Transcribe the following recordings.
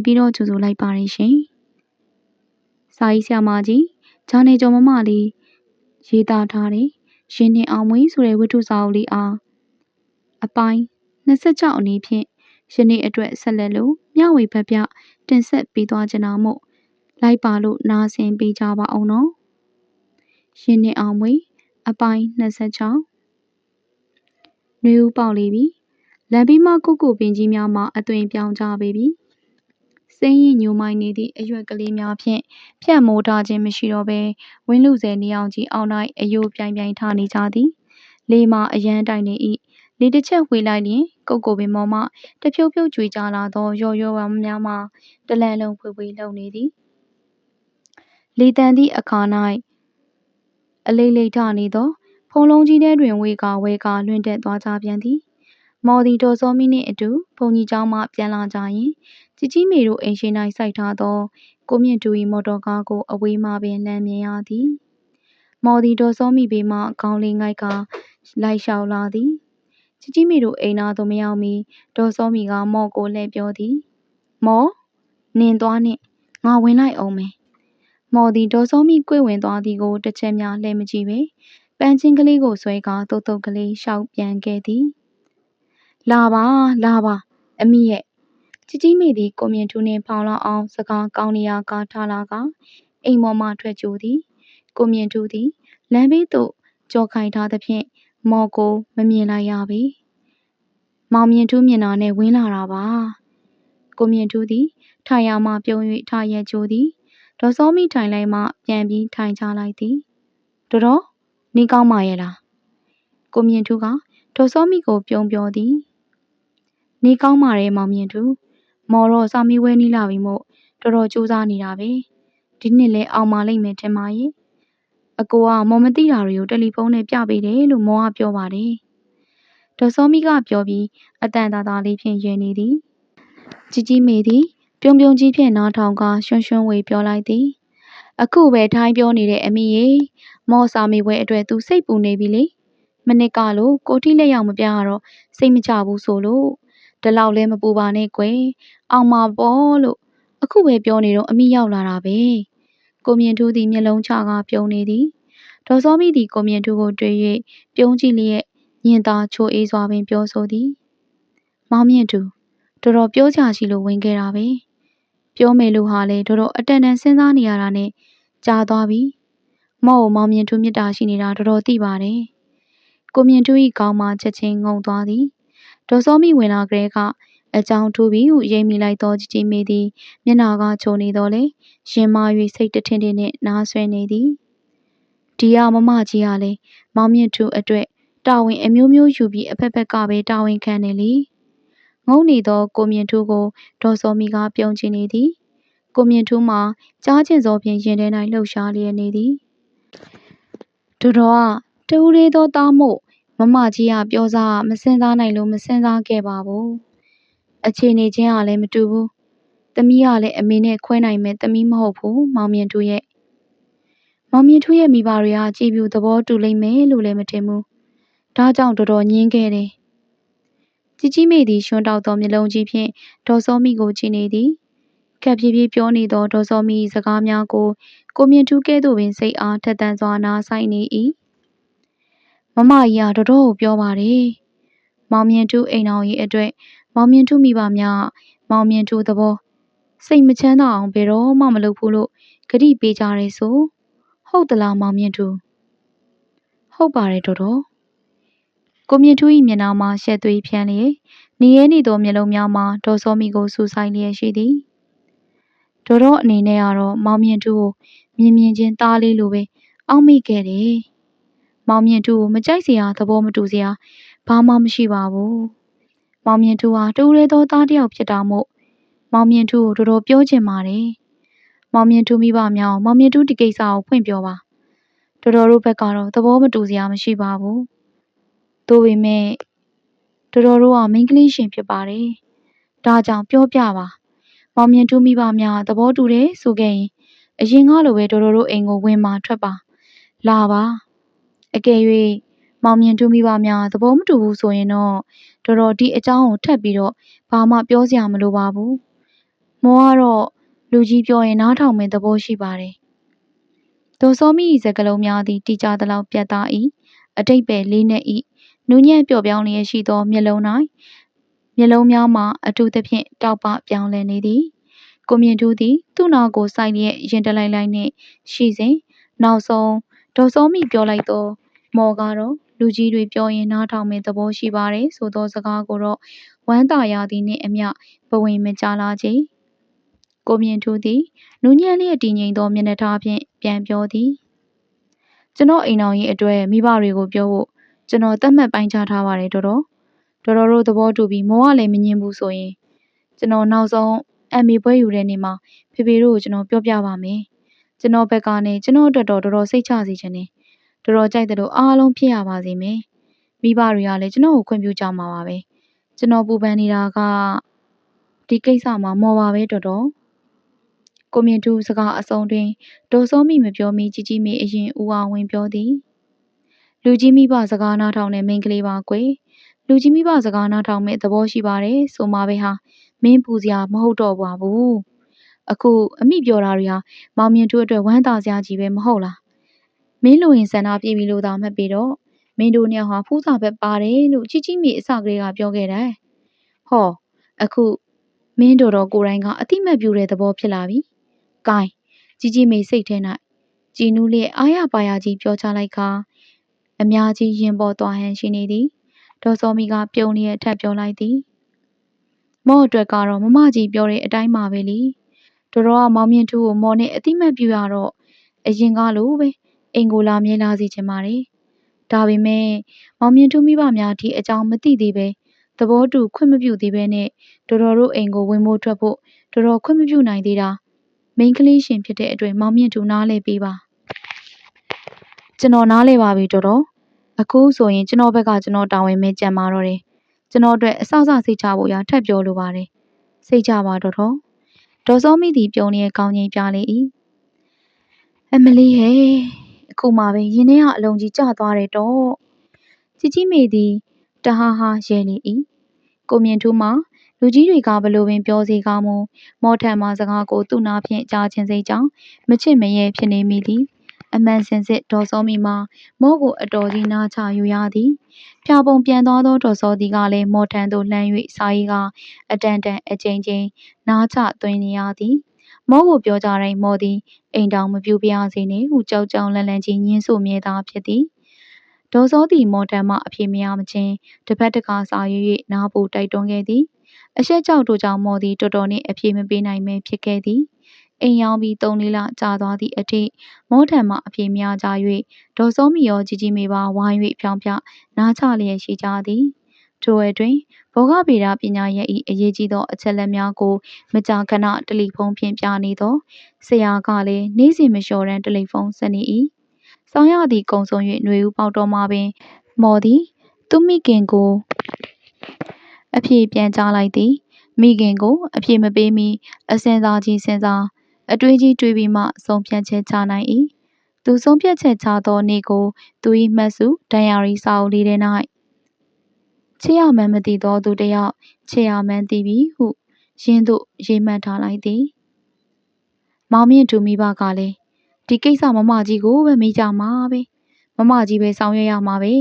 လည်ပြီးတော့ကြိုဆိုလိုက်ပါတယ်ရှင်စာရေးဆရာမကြီးဂျာနေကျော်မမလေးရေးသားထားတဲ့ရှင်နေအောင်မွေးဆိုတဲ့ဝတ္ထုစာအုပ်လေးအားအပိုင်း26အနေဖြင့်ယနေ့အတွက်ဆက်လက်လို့မျှဝေဖက်ပြတင်ဆက်ပေးသွားကြတာမို့လိုက်ပါလို့နားဆင်ပေးကြပါအောင်နော်ရှင်နေအောင်မွေးအပိုင်း26နှွေဦးပေါက်လေပြီလမ်းပြီးမှကုတ်ကုပင်ကြီးများမှအသွင်ပြောင်းကြပေပြီ စိမ့်ရင်ညိုမိုင်းနေသည့် အရွက်ကလေးများဖြင့် ဖြတ်မိုးထားခြင်းမရှိတော့ဘဲ ဝင်းလူဆယ်နေအောင်ကြီးအောင်း၌အယိုးပြိုင်ပြိုင်ထားနေကြသည် လေမှအရန်တိုင်နေ၏လေတစ်ချက်ဝေလိုက်လျင် ကုတ်ကိုပင်ပေါ်မှ တဖြုတ်ဖြုတ်ကြွေကြလာသောရော်ရော်ဝမ်းများမှတလန်လုံးဖွေဖွေလှုပ်နေသည် လေတန်သည့်အခါ၌အလေးလေးထနေသော ဖုံးလုံးကြီးထဲတွင် ဝေကာဝဲကာ လွင့်တက်သွားကြပြန်သည် မော်ဒီတော်စောမီနှင့်အတူ ဘုံကြီးကျောင်းမှ ပြန်လာကြရင် ကြီးကြီးမေတို့အိမ်ရှိ၌စိုက်ထားသော ကိုမြင့်တူ၏မော်တော်ကားကို အဝေးမှပင်လှမ်းမြင်ရသည်။မော်သည်ဒေါ်စောမိဘေးမှခေါင်းလေးငိုက်ကာလိုက်လျှောက်လာသည်။ကြီးကြီးမေတို့အိမ်နာသို့မရောက်မီဒေါ်စောမိကမော်ကိုလှည့်ပြောသည်။မော်နင်သွားနှင့်ငါဝင်လိုက်အောင်မယ်။မော်သည်ဒေါ်စောမိကြွေဝင်သွားသည်ကိုတစ်ချက်များလှည့်မကြည့်ပဲပန်းချင်းကလေးကိုဆွဲကာတုတ်တုတ်ကလေးရှောက်ပြန်ခဲ့သည်။လာပါလာပါအမိရဲ့ ជីជីမိသည်ကိုမြင့်ထူးနှင့်ဖောင်လောက်အောင်စကားကောင်းနေရာကထားလာကအိမ်မော်မှထွက်ကြိုသည်ကိုမြင့်ထူးသည်လမ်းဘေးသို့ကြော်ခိုင်ထားသဖြင့်မော်ကိုမမြင်လိုက်ရပေမောင်မြင့်ထူးမြင်တာနဲ့ဝင်းလာတာပါကိုမြင့်ထူးသည်ထိုင်ရမှပြုံး၍ထားရက်ကြိုသည်ဒေါ်စောမိထိုင်လိုက်မှပြန်ပြီးထိုင်ချလိုက်သည်တော်တော်နေကောင်းပါရဲ့လားကိုမြင့်ထူးကဒေါ်စောမိကိုပြုံးပြောသည်နေကောင်းပါတယ်မောင်မြင့်ထူး မော်တော့စာမေးဝဲနီးလာပြီမို့တော်တော်စူးစမ်းနေတာပဲဒီနှစ်လဲအောင်ပါလိမ့်မယ်ထင်ပါရဲ့အကိုကမော်မသိတာတွေကိုတယ်လီဖုန်းနဲ့ပြပေးတယ်လို့မော်ကပြောပါတယ်ဒေါ်စောမိကပြောပြီးအတန်တာတာလေးဖြင့်ရင်နေသည်ជីជីမေသည်ပြုံပြုံကြီးဖြင့်နားထောင်ကရွှွန်းရွှွန်းဝေပြောလိုက်သည်အခုပဲထိုင်းပြောနေတဲ့အမိရေမော်စာမေးပွဲအတွက်သူစိတ်ပူနေပြီလေမနစ်ကလို့ကိုထိလက်ရောက်မပြရတော့စိတ်မချဘူးဆိုလို့ ဒီလောက်လဲမပူပါနဲ့ကွယ်အောင်မှာပေါ့လို့အခုပဲပြောနေတော့အမိရောက်လာတာပဲကိုမြင့်ထူးသည်မျက်လုံးချကပြုံးနေသည်ဒေါ်စောမိသည်ကိုမြင့်ထူးကိုတွေ့၍ပြုံးကြည့်လျက်ညင်သာချိုအေးစွာပင်ပြောဆိုသည်မောင်မြင့်ထူးတော်တော်ပြောကြရှိလို့ဝင်ခဲ့တာပဲပြောမယ်လို့ဟာလေတော်တော်အတန်တန်စဉ်းစားနေရတာနဲ့ကြာသွားပြီမော့ကိုမောင်မြင့်ထူးမြတ်တာရှိနေတာတော်တော်သိပါတယ်ကိုမြင့်ထူး၏ခေါင်းမှာချက်ချင်းငုံသွားသည် ဒေါ်စောမိဝင်လာကလေးကအကြောင်းထူးပြီးဟုရိပ်မိလိုက်သောကြည်ကြည်မေသည်မျက်နာကချုံနေတော့လေရင်မာ၍စိတ်တထင်းထင်းနှင့်နားဆွဲနေသည်ဒီကမမကြီးကလည်းမောင်မြင့်ထူးအတွက်တာဝန်အမျိုးမျိုးယူပြီးအဖက်ဖက်ကပဲတာဝန်ခံနေလေငုံနေသောကိုမြင့်ထူးကိုဒေါ်စောမီကပြုံးချနေသည်ကိုမြင့်ထူးမှာကြားကျင်စောဖြင့်ရင်ထဲ၌လှုပ်ရှားလျက်နေသည်ဒူတော်ကတူရီသောသားမို့ မမကြီးကပြောစားမစင်စားနိုင်လို့မစင်စားခဲ့ပါဘူးအခြေအနေချင်းကလည်းမတူဘူးသမီးကလည်းအမေနဲ့ခွဲနိုင်မဲ့သမီးမဟုတ်ဘူးမောင်မြင့်ထူးရဲ့မောင်မြင့်ထူးရဲ့မိဘတွေကကြည်ပြူသဘောတူလိမ့်မယ်လို့လည်းမထင်ဘူးဒါကြောင့်တော်တော်ညင်းခဲ့တယ်ကြီးကြီးမေသည်ရွှန်းတောက်သောမျက်လုံးကြီးဖြင့်ဒေါ်စောမိကိုကြည့်နေသည်ခက်ဖြည်းဖြည်းပြောနေသောဒေါ်စောမိစကားများကိုကိုမြင့်ထူးကဲ့သို့ပင်စိတ်အားထက်သန်စွာနားဆိုင်နေ၏ မမကြီးကတော်တော်ကိုပြောပါတယ်မောင်မြင့်ထူးအိမ်တော်ကြီးအတွက်မောင်မြင့်ထူးမိဘများမောင်မြင့်ထူးသဘောစိတ်မချမ်းသာအောင်ဘယ်တော့မှမလုပ်ဘူးလို့ဂတိပေးကြရဲဆိုဟုတ်သလားမောင်မြင့်ထူးဟုတ်ပါတယ်တော်တော်ကိုမြင့်ထူး၏မျက်နှာမှာရှက်သွေးဖြန်းလျက်နေရဲနေသောမျက်လုံးများမှာဒေါ်စောမီကိုစူဆိုင်လျက်ရှိသည်ဒေါ်တော့အနေနဲ့ကတော့မောင်မြင့်ထူးကိုမြင်မြင်ချင်းသားလေးလိုပဲအောက်မိခဲ့တယ် မောင်မြင့်ထူးကိုမကြိုက်စရာသဘောမတူစရာဘာမှမရှိပါဘူးမောင်မြင့်ထူးဟာတူရဲသောသားတစ်ယောက်ဖြစ်တာမို့မောင်မြင့်ထူးကိုတော်တော်ပြောချင်ပါတယ်မောင်မြင့်ထူးမိဘများမောင်မြင့်ထူးဒီကိစ္စကိုဖွင့်ပြောပါတော်တော်တို့ဘက်ကတော့သဘောမတူစရာမရှိပါဘူးသို့ပေမဲ့တော်တော်တို့ကမိန်းကလေးရှင်ဖြစ်ပါတယ်ဒါကြောင့်ပြောပြပါမောင်မြင့်ထူးမိဘများသဘောတူတယ်ဆိုခဲ့ရင်အရင်ကလိုပဲတော်တော်တို့အိမ်ကိုဝင်มาထွက်ပါလာပါ အကယ်၍မောင်မြင့်တူမိဘများသဘောမတူဘူးဆိုရင်တော့တော်တော်ဒီအကြောင်းကိုထပ်ပြီးတော့ဘာမှပြောစရာမလိုပါဘူးမောကတော့လူကြီးပြောရင်နားထောင်မယ့်သဘောရှိပါတယ်ဒေါ်စောမိ၏စကားလုံးများသည်တိကျသလောက်ပြတ်သား၏အတိတ်ပဲလေးနက်၏နူးညံ့ပျော့ပြောင်းလျက်ရှိသောမျက်လုံး၌မျက်လုံးများမှာအထူးသဖြင့်တောက်ပပြောင်းလဲနေသည်ကိုမြင့်တူသည်သူ့နောက်ကိုစိုက်လျက်ရင်တလိုက်လိုက်နှင့်ရှိစဉ်နောက်ဆုံးဒေါ်စောမိပြောလိုက်သော မော်ကတော့ လူကြီးတွေပြောရင် နားထောင်မယ့်သဘောရှိပါတယ်ဆိုသောစကားကိုတော့ ဝမ်းသာရသည်နှင့်အမျှ ဘဝင်မကြလာချေ ကိုမြင့်ထူးသည် နူးညံ့လျက်တည်ငြိမ်သော မျက်နှာထားဖြင့် ပြန်ပြောသည် ကျွန်တော်အိမ်တော်ကြီးအတွက် မိဘတွေကိုပြောဖို့ ကျွန်တော် သတ်မှတ်ပိုင်းခြားထားပါတယ်တော်တော်တော်တော်တို့သဘောတူပြီး မောကလည်း မငြင်းဘူးဆိုရင် ကျွန်တော်နောက်ဆုံးအမေပွဲယူတဲ့နေ့မှာ ဖေဖေတို့ကို ကျွန်တော်ပြောပြပါမယ် ကျွန်တော်ဘက်ကနေကျွန်တော်အတွက်တော့ တော်တော်စိတ်ချစေချင်တယ် တော်တော်ကြိုက်တယ်လို့အားလုံးဖြစ်ရပါစေမယ်မိဘတွေကလည်းကျွန်တော်ကိုခွင့်ပြုကြမှာပါပဲကျွန်တော်ပူပန်နေတာကဒီကိစ္စမှာမော်ပါပဲတော်တော်ကိုမြင့်တူစကားအစုံတွင်ဒေါ်စောမိမပြောမီជីជីမေအရင်ဦးအောင်ဝင်ပြောသည်လူကြီးမိဘစကားနားထောင်တဲ့မိန်းကလေးပါကွယ်လူကြီးမိဘစကားနားထောင်မဲ့သဘောရှိပါတယ်ဆိုမှပဲဟာမင်းပူစရာမဟုတ်တော့ပါဘူးအခုအမိပြောတာတွေဟာမောင်မြင့်တို့အတွက်ဝမ်းသာစရာကြီးပဲမဟုတ်လား မင်းလူရင်ဆန္ဒပြပြီလို့သာမှတ်ပြီးတော့မင်းတို့နှစ်ယောက်ဟာဖူးစာဘက်ပါတယ်လို့ជីជីမိအစကလေးကပြောခဲ့တယ်ဟောအခုမင်းတို့တော့ကိုယ်တိုင်ကအတိမတ်ပြူတဲ့သဘောဖြစ်လာပြီ။ကိုင်းကြီးကြီးမေစိတ်ထဲ၌ကြည်နူးလျက်အားရပါရကြီးပြောချလိုက်ခါအများကြီးရင်ပေါ်သွားဟန်ရှိနေသည်ဒေါ်စောမီကပြုံးလျက်ထပ်ပြောလိုက်သည်မော့အတွက်ကတော့မမကြီးပြောတဲ့အတိုင်းပါပဲလေတော်တော်ကမောင်မြင့်ထူးကိုမော်နဲ့အတိမတ်ပြရတော့အရင်ကလိုပဲ အိမ်ကိုလာမြဲလာစီချင်ပါတယ် ဒါပေမဲ့ မောင်မြင့်ထူးမိဘများ ဒီအကြောင်း မသိသေးပဲသဘောတူ ခွင့်မပြုသေးပဲနဲ့တော်တော်တို့အိမ်ကို ဝင်ဖို့ထွက်ဖို့တော်တော်ခွင့်မပြုနိုင်သေးတာ မိန်းကလေးရှင်ဖြစ်တဲ့အတွက် မောင်မြင့်သူနားလဲပေးပါ ကျွန်တော် နားလဲပါပြီတော်တော် အခုဆိုရင် ကျွန်တော်ဘက်က ကျွန်တော်တာဝန်မဲကြံပါတော့တယ် ကျွန်တော်အတွက်အဆအဆစိတ်ချဖို့ရထပ်ပြောလိုပါတယ် စိတ်ချပါတော်တော် ဒေါ်စောမိသည် ပြုံးလျက်ကောင်းကြီးပြလေ၏အမလီဟဲ့အ ခုမှပဲရင်ထဲကအလုံးကြီးကျသွားတယ်တော့ ကြီးကြီးမေသည် တဟားဟာရဲလေ၏ကိုမြင့်ထူးမှလူကြီးတွေကဘလို့ပင်ပြောစေကားမူ မောထံမှစကားကို သူ့နာဖြင့် ကြားခြင်းစိတ်ကြောင့် မချစ်မရဲဖြစ်နေမိသည် အမှန်စင်စစ် ဒေါ်စောမီမှာ မောကို အတော်ကြီးနားချယူရသည်ဖြာပုံပြန်သွားသော ဒေါ်စောသည်ကလည်း မောထံသို့လှမ်း၍စာရေးကအတန်တန် အကြိမ်ကြိမ် နားချသွင်းနေရသည် မောကိုပြောကြတိုင်းမောသည်အိမ်တောင်မပြူပြားစေနှင့်ဟုကြောက်ကြောင်လန့်လန့်ကြီးညင်းဆိုမြဲသားဖြစ်သည်ဒေါ်စောသည်မော်တန်မှအပြေမရမချင်းတစ်ဖက်တစ်ခါစာရွ၍နားပူတိုက်တွန်းခဲ့သည်အရှက်ကြောက်တို့ကြောင့်မော်သည်တော်တော်နှင့်အပြေမပေးနိုင်ပဲဖြစ်ခဲ့သည်အိမ်ရောင်းပြီးသုံးလေးလကြာသွားသည့်အထိမောထံမှအပြေများကြ၍ဒေါ်စောမီရောကြီးကြီးမေပါဝိုင်း၍ဖြောင်းဖြနားချလျက်ရှိကြသည် ထိုအတွင်ဘောဂဗေဒပညာရဲ့ဤအရေးကြီးသော အချက်လက်များကို မကြာခဏ တယ်လီဖုန်းဖြင့် ပြနေသော ဆရာကလည်း နေ့စဉ်မလျှော်တမ်း တယ်လီဖုန်းဆက်နေ၏ဆောင်းရသည့်ကုံဆုံး၍ຫນွေဦးပေါက်တော်မှာပင် မော်သည် သူမိခင်ကို အဖြေပြန်ကြားလိုက်သည် မိခင်ကို အဖြေမပေးမီ အစင်စားကြီးစဉ်းစား အတွေးကြီးတွေးပြီးမှ ဆုံးဖြတ်ချက်ချနိုင်၏သူဆုံးဖြတ်ချက်ချသောနေ့ကို သူ၏မှတ်စုဒဏ်ရာရီစာအုပ်လေးထဲ၌ ချစ်ရမှန်းမသိသောသူတစ်ယောက်ချစ်ရမှန်းသိပြီဟုရင်းသို့ရေးမှတ်ထားလိုက်သည်မောင်မြင့်သူမိဘကလည်းဒီကိစ္စမမကြီးကိုပဲမေးကြမှာပဲမမကြီးပဲဆောင်ရွက်ရမှာပဲ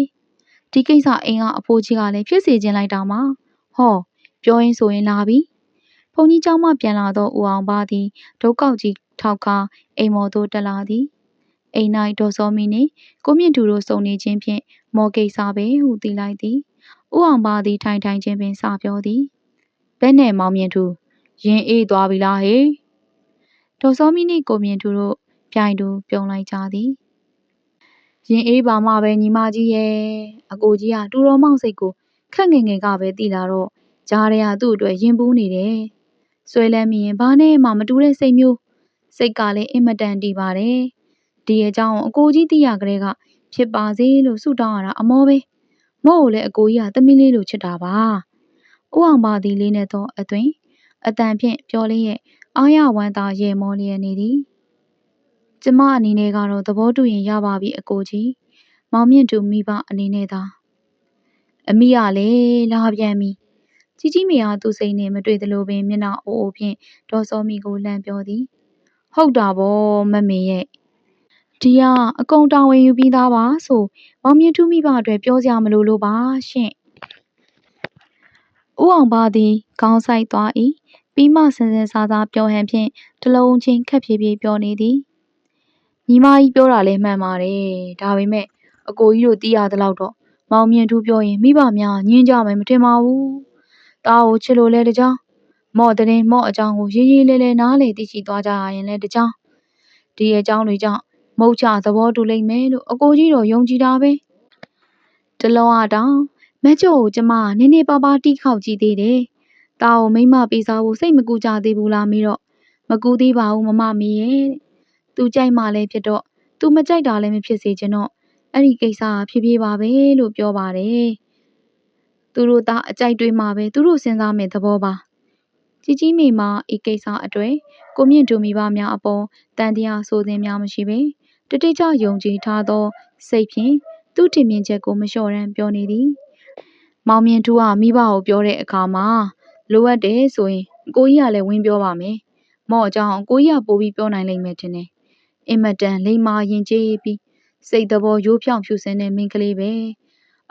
ဒီကိစ္စအိမ်ကအဖိုးကြီးကလည်းဖြစ်စေခြင်းလိုက်တာမှာဟောပြောရင်းဆိုရင်လာပြီဘုံကြီးเจ้าမှပြန်လာသောဦးအောင်ပါသည်ဒုက္ကောက်ကြီးထောက်ကားအိမ်မော်သို့တက်လာသည်အိမ်၌ဒေါ်စောမီနှင့်ကိုမြင့်သူတို့စုံနေခြင်းဖြင့်မော်ကိစ္စပဲဟုသိလိုက်သည် ဦးအောင်ပါသည်ထိုင်ထိုင်ချင်းပင်စာပြောသည်ဘဲနဲ့မောင်မြင့်သူရင်အေးသွားပြီလားဟေဒေါ်စောမီနှင့်ကိုမြင့်သူတို့ပြိုင်တူပြုံလိုက်ကြသည်ရင်အေးပါမှပဲညီမကြီးရဲ့အကိုကြီးကတူတော်မောင်စိတ်ကိုခက်ငယ်ငယ်ကပဲတည်လာတော့ကြားရသူ့အတွက်ရင်ပူးနေတယ်ဆွဲလန်းမိရင်ဘာနဲ့မှမတူတဲ့စိတ်မျိုးစိတ်ကလည်းအင်မတန်တည်ပါတယ်ဒီအကြောင်းအကိုကြီးသိရကြတဲ့ကဖြစ်ပါစေလို့ဆုတောင်းရတာအမောပဲ မော့ကိုလည်းအကိုကြီးကသမီးလေးလိုချစ်တာပါဦးအောင်ပါသည်လေးနဲ့တော့အသွင်အတန်ဖြင့်ပြောလင်းရဲ့အားရဝမ်းသာရေမောလျက်နေသည်ကျမအနေနဲ့ကတော့သဘောတူရင်ရပါပြီအကိုကြီးမောင်မြင့်သူမိဘအနေနဲ့သာအမိကလည်းလာပြန်ပြီကြီးကြီးမေဟာသူ့စိတ်နဲ့မတွေ့သလိုပင်မျက်နှာအိုးအိုးဖြင့်ဒေါ်စောမီကိုလှမ်းပြောသည်ဟုတ်တာဗောမမေရဲ့ ဒီကအကုန်တာဝန်ယူပြီးသားပါဆိုမောင်မြင့်သူမိဘအတွက်ပြောစရာမလိုလို့ပါရှင့်ဦးအောင်ပါသည်ခေါင်းဆိုင်သွား၏ပြီးမှစင်စင်စားစားပြောဟန်ဖြင့်တလုံးချင်းခက်ဖြည်းဖြည်းပြောနေသည်ညီမကြီးပြောတာလည်းမှန်ပါတယ်ဒါပေမဲ့အကိုကြီးတို့တီးရသလောက်တော့မောင်မြင့်သူပြောရင်မိဘများညင်းကြမယ်မထင်ပါဘူး။ตาကိုချစ်လို့လဲတကြောင်မော့တဲ့မော့အကြောင်းကိုရေးရေးလဲလဲနားလေသိရှိသွားကြရရင်လဲတကြောင်ဒီအကြောင်းတွေကြောင့် မုတ်ချသဘောတူလိမ့်မယ်လို့အကိုကြီးတော့ယုံကြည်တာပဲ။တလုံးအတောင်မက်ကျော်ကိုကျမနည်းနည်းပါးပါးတီးခေါက်ကြည့်သေးတယ်။ตาကိုမိမပေးစားဖို့စိတ်မကူကြသေးဘူးလားမေးတော့မကူသေးပါဘူးမမမေရဲ့။သူကြိုက်မှလည်းဖြစ်တော့သူမကြိုက်တာလည်းမဖြစ်စေချင်တော့အဲ့ဒီကိစ္စကဖြည်းဖြည်းပါပဲလို့ပြောပါတယ်။သူတို့သားအကြိုက်တွေးမှပဲသူတို့စဉ်းစားမယ့်သဘောပါ။ကြီးကြီးမိမဤကိစ္စအတွေ့ကိုမြင့်တူမိဘများအပေါ်တန်တရားဆိုသည်များမရှိပဲ တတိကျယုံကြည်ထားသော စိတ်ဖြင့်သူ့ထင်မြင်ချက်ကိုမလျှော့ရန်ပြောနေသည်။မောင်မြင့်တူကမိဘကိုပြောတဲ့အခါမှာလိုအပ်တယ်ဆိုရင်ကိုကြီးကလည်းဝင်းပြောပါမယ်။မော့အကြောင်းကိုကြီးကပို့ပြီးပြောနိုင်လိမ့်မယ်ထင်တယ်။အင်မတန်လိမ္မာရင်ကျေးပြီးစိတ်သဘောရိုးဖြောင့်ဖြူစင်တဲ့မိန်းကလေးပဲ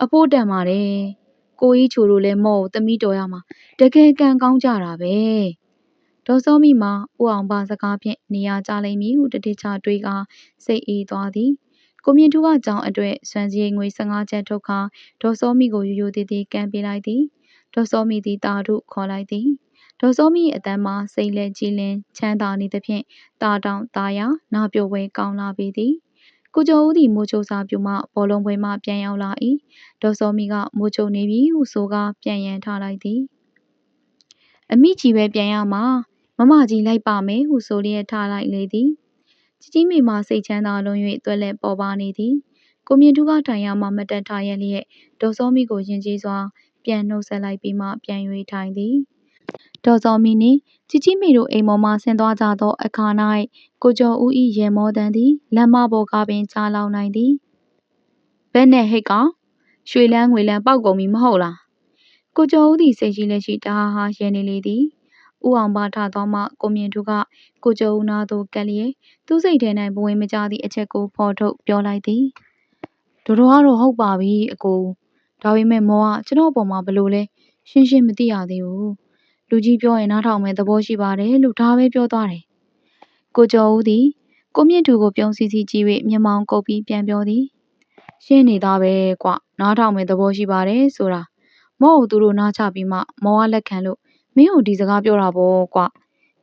အဖိုးတန်ပါတယ်ကိုကြီးချိုတို့လည်းမော့ကိုသမီးတော်ရမှာတကယ်ကံကောင်းကြတာပဲ ဒေါ်စောမိမှာ ဦးအောင်ပါစကားဖြင့် နေရာကြလိမ့်မည်ဟုတတိချတွေးကစိတ်အေးသွားသည် ကိုမြင့်ထူးကကြောင်အတွက်စွမ်းစည်းငွေ15ကျပ်ထုတ်ခါဒေါ်စောမိကို ရိုးရိုးသေးသေးကမ်းပေးလိုက်သည် ဒေါ်စောမိသည်တာတို့ခေါ်လိုက်သည် ဒေါ်စောမိအတန်းမှာ စိတ်လက်ကြည်လင် ချမ်းသာနေသဖြင့်တာတောင်တာယာ နာပြိုဝဲကောင်းလာပေသည် ကိုကျော်ဦးသည် မိုးချိုစာပြူမှ ဘောလုံးပွဲမှ ပြန်ရောက်လာ၏ဒေါ်စောမီကမိုးချိုနေပြီဟုဆိုကာ ပြန်ရန်ထားလိုက်သည် အမိကြီးပဲပြန်ရမှာ မမကြီးလိုက်ပါမယ်ဟုဆိုလျက်ထားလိုက်လေသည်ကြီးကြီးမိမစိတ်ချမ်းသာလွန်၍သွက်လက်ပေါ်ပါနေသည်ကိုမြင့်ထူးကထိုင်ရမှမတက်ထားရလျက်ဒေါ်စောမီကိုယဉ်ကျေးစွာပြန်နှုတ်ဆက်လိုက်ပြီးမှပြန်၍ထိုင်သည်ဒေါ်စောမီနှင့်ជីជីမီတို့အိမ်ပေါ်မှဆင်းသွားကြသောအခါ၌ကိုကျော်ဦး၏ရေမောတန်သည်လမ်းမပေါ်ကပင်ကြားလောင်နိုင်သည်ဘယ်နဲ့ဟိတ်ကောင်ရွှေလန်းငွေလန်းပောက်ကုန်ပြီမဟုတ်လားကိုကျော်ဦးသည်စိတ်ရှိလက်ရှိတဟားဟာရဲနေလေသည် ဦးအောင်ပါထသောမှ ကိုမြင့်သူကကိုကျော်ဦးနာသို့ကက်လျက် သူ့စိတ်ထဲ၌ဘဝင်မကြသည့်အချက်ကို ဖော်ထုတ်ပြောလိုက်သည် တို့တော့ကတော့ ဟုတ်ပါပြီ အကို ဒါပေမဲ့ မောကကျွန်တော်ပေါ်မှာဘလို့လဲ ရှင်းရှင်းမသိရသေးဘူး လူကြီးပြောရင် နားထောင်မဲ့သဘောရှိပါတယ်လို့ ဒါပဲပြောသွားတယ်။ကိုကျော်ဦးသည် ကိုမြင့်သူကို ပြုံးစည်းစည်းကြည့်၍မျက်မှောင်ကုပ်ပြီး ပြန်ပြောသည်။ရှင်းနေသားပဲကွ နားထောင်မဲ့သဘောရှိပါတယ်ဆိုတာ မော့ကို သူတို့နားချပြီးမှ မော်ကလက်ခံလို့ မင်းကိုဒီစကားပြောတာပေါ့ကွ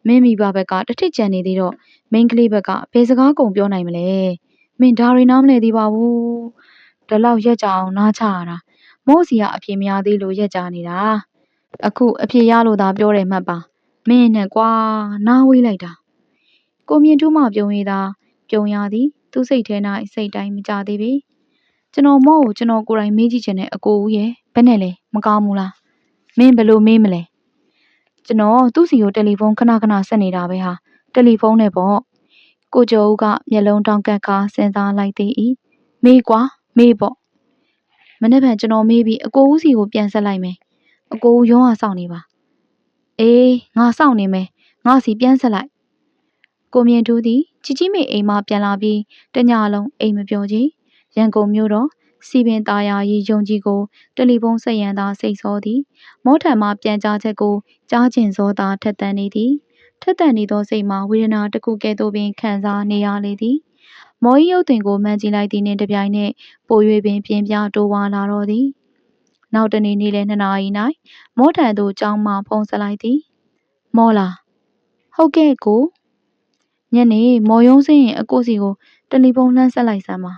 မင်းမိဘဘက်ကတထစ်ကြံနေသေးတော့မိန်းကလေးဘက်ကဘယ်စကားကုန်ပြောနိုင်မလဲမင်းဒါရီနားမလဲသေးပါဘူးဒါလောက်ရက်ကြအောင်နားချရတာမော့စီကအပြေမရသေးလို့ရက်ကြနေတာအခုအဖြစ်ရလို့သာပြောတယ်မှတ်ပါမင်းနဲ့ကွာနားဝေးလိုက်တာကိုမြင့်တူးမှပြုံးရည်သာပြုံးရသည်သူ့စိတ်ထဲ၌စိတ်တိုင်းမကြသေးပေကျွန်တော်မော့ကိုကျွန်တော်ကိုယ်တိုင်မေးကြည့်ချင်တဲ့အကိုဦးရဲ့ဘယ်နဲ့လဲမကောင်းဘူးလားမင်းဘယ်လိုမေးမလဲ ကျွန်တော်သူ့စီကိုတယ်လီဖုန်းခဏခဏဆက်နေတာပဲဟာတယ်လီဖုန်းနဲ့ပေါ့ကိုကျော်ဦးကမျက်လုံးတောင်ကတ်ခါစဉ်းစားလိုက်သေး၏မေးကွာမေးပေါ့မနေ့ကကျွန်တော်မေးပြီးအကိုဦးစီကိုပြန်ဆက်လိုက်မယ်အကိုရုံးကစောင့်နေပါအေးငါစောင့်နေမယ်ငါစီပြန်ဆက်လိုက်ကိုမြင့်ထူးသည်ချီချီမေအိမ်မှပြန်လာပြီးတညလုံးအိမ်မပြောချေရန်ကုန်မြို့တော် စီပင်သားယာရီယုံကြည်ကိုတယ်လီဖုန်းဆက်ရန်သာစိတ်ဆောသည်မောထံမှပြန်ကြားချက်ကိုကြားကျင်စောသာထက်သန်နေသည်ထက်သန်နေသောစိတ်မှာဝေဒနာတစ်ခုကဲ့သို့ပင်ခံစားနေရလေသည်မော်ဤရုပ်တင်ကိုမှန်ကြည့်လိုက်သည်နှင့်တပြိုင်နက်ပို၍ပင်ပြင်းပြတိုးဝါလာတော့သည်နောက်တနေ့နေ့လယ်2နာရီ၌မောထံသို့ကြောင်းမှဖုံးဆက်လိုက်သည်မောလာဟုတ်ကဲ့ကိုညနေမော်ယုံစင်းရင်အကိုစီကိုတယ်လီဖုန်းလှမ်းဆက်လိုက်စမ်းပါ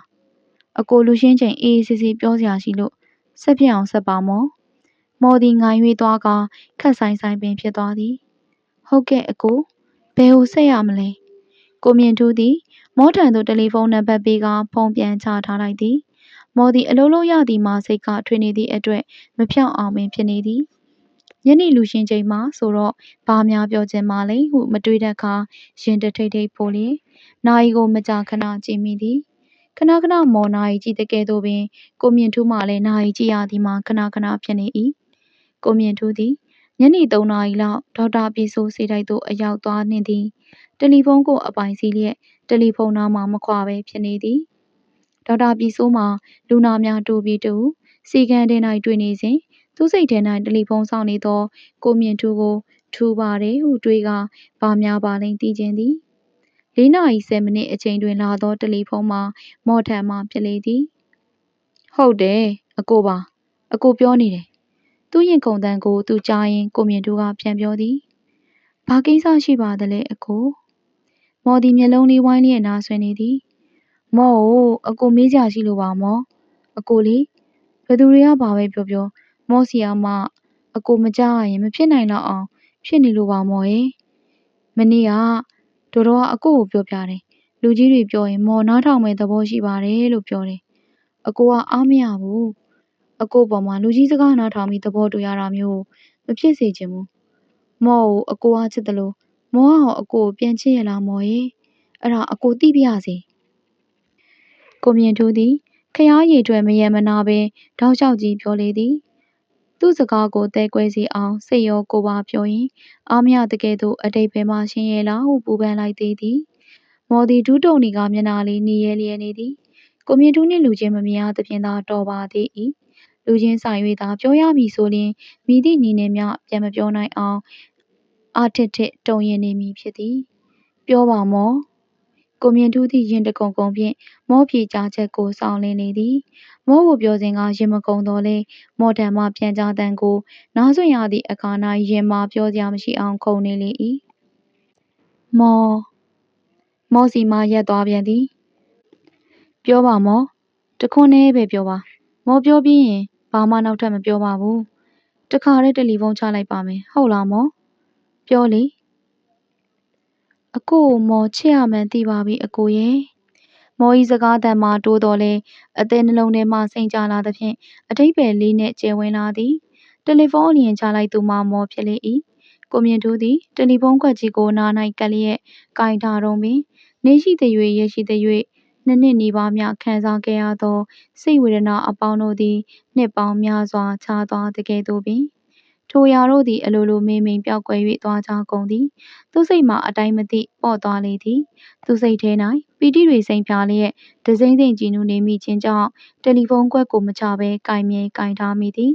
အကိုလူရှင်းချိန်အေးအေးဆေးဆေးပြောစရာရှိလို့ဆက်ပြအောင်ဆက်ပါမော်မော်သည်ငိုင်၍သွားကာခက်ဆိုင်ဆိုင်ပင်ဖြစ်သွားသည်ဟုတ်ကဲ့အကိုဘယ်ကိုဆက်ရမလဲကိုမြင့်ထူးသည် မောထံသို့တယ်လီဖုန်းနံပါတ်ပေးကဖုန်းပြန်ချထားလိုက်သည်မော်သည်အလုံးလုံးရသည်မှာစိတ်ကထွေနေသည့်အတွက်မဖြောင့်အောင်ပင်ဖြစ်နေသည်ညနေလူရှင်ချိန်မှာဆိုတော့ဘာများပြောချင်မှလဲဟုမတွေးတတ်ခါရင်တထိတ်ထိတ်ဖိုးလျင်နာယီကိုမကြာခဏကြည့်မိသည် ခဏခဏမော်နာရီကြည့်တဲ့ကဲ့သို့ပင် ကိုမြင့်ထူးမှလည်းနာရီကြည့်ရသည်မှာခဏခဏဖြစ်နေ၏ကိုမြင့်ထူးသည်ညနေ3နာရီလောက်ဒေါက်တာပြည်စိုးစေတိုက်သို့အရောက်သွားနှင့်သည်တယ်လီဖုန်းကိုအပိုင်စီလျက်တယ်လီဖုန်းနားမှမခွာပဲဖြစ်နေသည်ဒေါက်တာပြည်စိုးမှာလူနာများတူပြီးတူစီကံတင်၌တွေ့နေစဉ်သူစိတ်ထဲ၌တယ်လီဖုန်းဆောင်နေသောကိုမြင့်ထူးကိုထူပါတယ်ဟုတွေးကဘာများပါလိမ့်သိခြင်းသည် ၄နာရီ10မိနစ်အချိန်တွင်လာသော တယ်လီဖုန်းမှာ မော်ထန်မှ ဖြစ်လေသည် ဟုတ်တယ် အကိုပါ အကိုပြောနေတယ် သူ့ရင်ခုန်တန်းကို သူကြားရင်ကိုမြင့်ထူးက ပြန်ပြောသည် ဘာကိစ္စရှိပါသလဲအကို မော်ဒီမျက်လုံးလေးဝိုင်းလျက် နားဆွနေသည် မော်ကို အကိုမေးကြရှိလို့ပါမော် အကိုလေ ဘယ်သူတွေကဘာပဲပြောပြော မော်စီယာမအကိုမကြရင် မဖြစ်နိုင်တော့အောင် ဖြစ်နေလို့ပါမော်ရဲ့မနေ့က တော်တော်က အကိုကို ပြောပြတယ် လူကြီးတွေပြောရင် မော်နားထောင်မဲ့သဘောရှိပါတယ်လို့ ပြောတယ် အကိုက အားမရဘူး အကိုပေါ်မှာ လူကြီးစကားနားထောင်ပြီး သဘောတူရတာမျိုး မဖြစ်စေချင်ဘူး မော်ကို အကိုက ချစ်တယ်လို့မော်ကရော အကိုကို ပြန်ချစ်ရလား မော်ရဲ့အဲ့ဒါ အကို သိပြရစေ ကိုမြင့်ထူးသည် ခရားရည်ထွက်မယံမနာပင်တောက်လျှောက်ကြီး ပြောလေသည် သူ့စကားကိုတဲကွဲစီအောင် စိတ်ရောကိုပါပြောရင်အားမရတကယ်သို့အတိတ်ပဲမှရှင်းရလားဟု ပူပန်လိုက်သေးသည် မော်ဒီဒူးတုံနီကမျက်နာလေးနေရဲလျက်နေသည် ကိုမြင့်ထူးနှင့် လူချင်းမမြင်ရသဖြင့်သာ တော်ပါသေး၏လူချင်းဆိုင်၍သာ ပြောရမည်ဆိုလျှင်မိသည့်နည်းနဲ့မျှ ပြန်မပြောနိုင်အောင် အာထစ်ထစ် တုံရင်နေမည်ဖြစ်သည် ပြောပါ မော် ကိုမြင့်ထူးသည့် ရင်တကုံကုံဖြင့် မောဖြေကြားချက်ကိုစောင့်လင်းနေသည် မောကိုပြောစဉ်က ရင်မကုံတော်လဲမော်တန်မှ ပြန်ကြားတန်ကို နားဆွင့်ရသည့်အခါ၌ရင်မှပြောစရာမရှိအောင် ခုန်နေလေ၏မော် မော်စီမှရက်သွားပြန်သည် ပြောပါ မော်တခွန်းနဲ့ပဲ ပြောပါ မော်ပြောပြီးရင် ဘာမှ နောက်ထပ် မပြောပါဘူးတခါတည်း တယ်လီဖုန်းချလိုက်ပါမယ် ဟုတ်လား မော် ပြောလေ အကိုကိုမော်ချစ်ရမှန်းသိပါပြီအကိုရဲ့မော်ဤစကားတန်မှတိုးတော်လဲအသေးနှလုံးထဲမှစိန်ကြလာသဖြင့်အတိတ်ပဲလေးနဲ့ကျဲဝင်လာသည်တယ်လီဖုန်းအလျင်ချလိုက်သူမှမော်ဖြစ်လေ၏ကိုမြင့်ထူးသည်တယ်လီဖုန်းခွက်ကြီးကိုနား၌ကပ်လျက်ကင်ထားတုံးပင်နေရှိသည်၍ရရှိသည်၍နှစ်နှစ်နီးပါးများခံစားခဲ့ရသောစိတ်ဝေဒနာအပေါင်းတို့သည်နှစ်ပေါင်းများစွာခြားသွားတကယ်သို့ပင် ထိုအရာတို့သည် အလိုလိုမေးမိန်ပျောက်ကွယ်၍သွားကြကုန်သည် သူ့စိတ်မှာ အတိုင်းမသိ ပေါ့သွားလေသည် သူစိတ်ထဲ၌ပီတိတွေစိမ်ဖြာလျက် တစိမ့်စိမ့်ကြည်နူးနေမိခြင်းကြောင့် တယ်လီဖုန်းကွက်ကို မချဘဲကင်မြဲကင်ထားမိသည်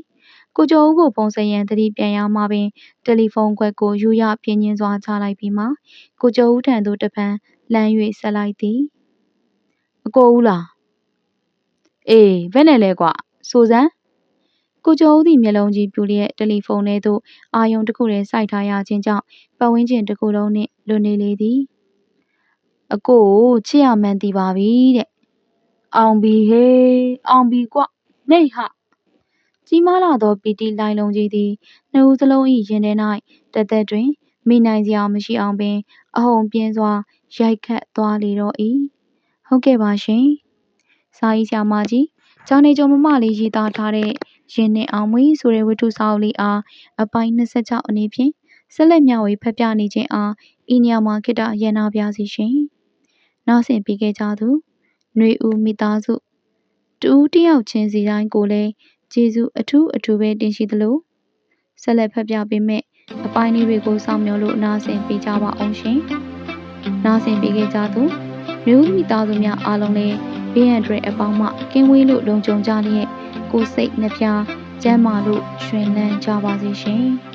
ကိုကျော်ဦးကိုဖုန်းဆက်ရန် သတိပြန်ရမှပင် တယ်လီဖုန်းခွက်ကိုယူရပြင်းချင်းစွာ ချလိုက်ပြီးမှ ကိုကျော်ဦးထံသို့တပံလှမ်း၍ဆက်လိုက်သည် အကိုဦးလား အေး ဘယ်နဲ့လဲကွ ဆိုစမ်း ကိုကျော်ဦးသည်မျက်လုံးကြီးပြူလျက်တယ်လီဖုန်းထဲသို့အာယုံတစ်ခုတည်းစိုက်ထားရခြင်းကြောင့်ပတ်ဝန်းကျင်တစ်ခုလုံးနှင့်လွန်နေလေသည်အကိုကိုချစ်ရမှန်းသိပါပြီတဲ့အောင်ပြီဟေးအောင်ပြီကွနေဟာကြီးမားလာသောပီတိလှိုင်းလုံးကြီးသည်နှစ်ဦးစလုံး၏ရင်ထဲ၌တသက်တွင်မိနိုင်စရာမရှိအောင်ပင် အဟုန်ပြင်းစွာရိုက်ခတ်သွားလေတော့၏ဟုတ်ကဲ့ပါရှင်စာရေးဆရာမကြီးဂျာနေကျော်မမလေးရေးသားထားတဲ့ ရင်နှင့်အောင်မွေဆိုတဲ့ဝတ္ထုစာအုပ်လေးအားအပိုင်း26အနေဖြင့်ဆက်လက်မျှဝေဖတ်ပြနေခြင်းအားဤညမှာခိတရန်နာပြစီရှင်နားဆင်ပြီးခဲ့ကြသူຫນွေဦးမိသားစုတူးတယောက်ချင်းစီတိုင်းကိုလည်းကျေးဇူးအထူးအထူးပဲတင်ရှိသလိုဆက်လက်ဖတ်ပြပေးမယ့်အပိုင်းလေးတွေကိုစောင့်မျှော်လို့နားဆင်ပေးကြပါအောင်ရှင်။နားဆင်ပေးခဲ့ကြသူမျိုးမိသားစုများအားလုံးလည်းဘေးရန်တွေအပေါင်းမှကင်းဝေးလို့လုံခြုံကြလျက် ကိုယ်စိတ်နှပြကျမ်းမာလို့ရှင်လန်းကြပါစေရှင်။